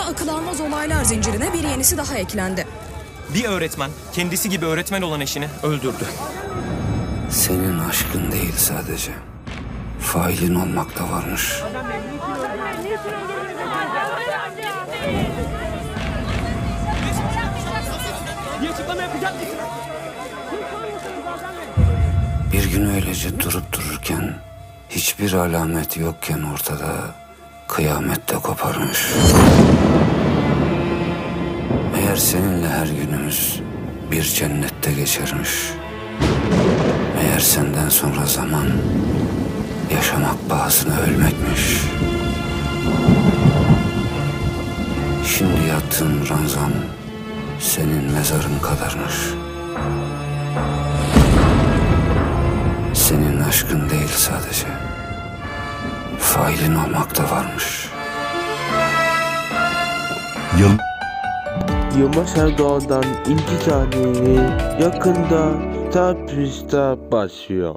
aklanmaz olaylar zincirine bir yenisi daha eklendi. Bir öğretmen kendisi gibi öğretmen olan eşini öldürdü. Senin aşkın değil sadece. Failin olmak da varmış. Bir gün öylece durup dururken hiçbir alamet yokken ortada kıyamet de koparmış. Meğer seninle her günümüz bir cennette geçermiş. Meğer senden sonra zaman yaşamak pahasına ölmekmiş. Şimdi yattığın ranzam senin mezarın kadarmış. Senin aşkın değil sadece. Failin olmak da varmış. Yıl Yılmaz Erdoğan'dan İnci Cani'nin yakında Star Plus'ta başlıyor.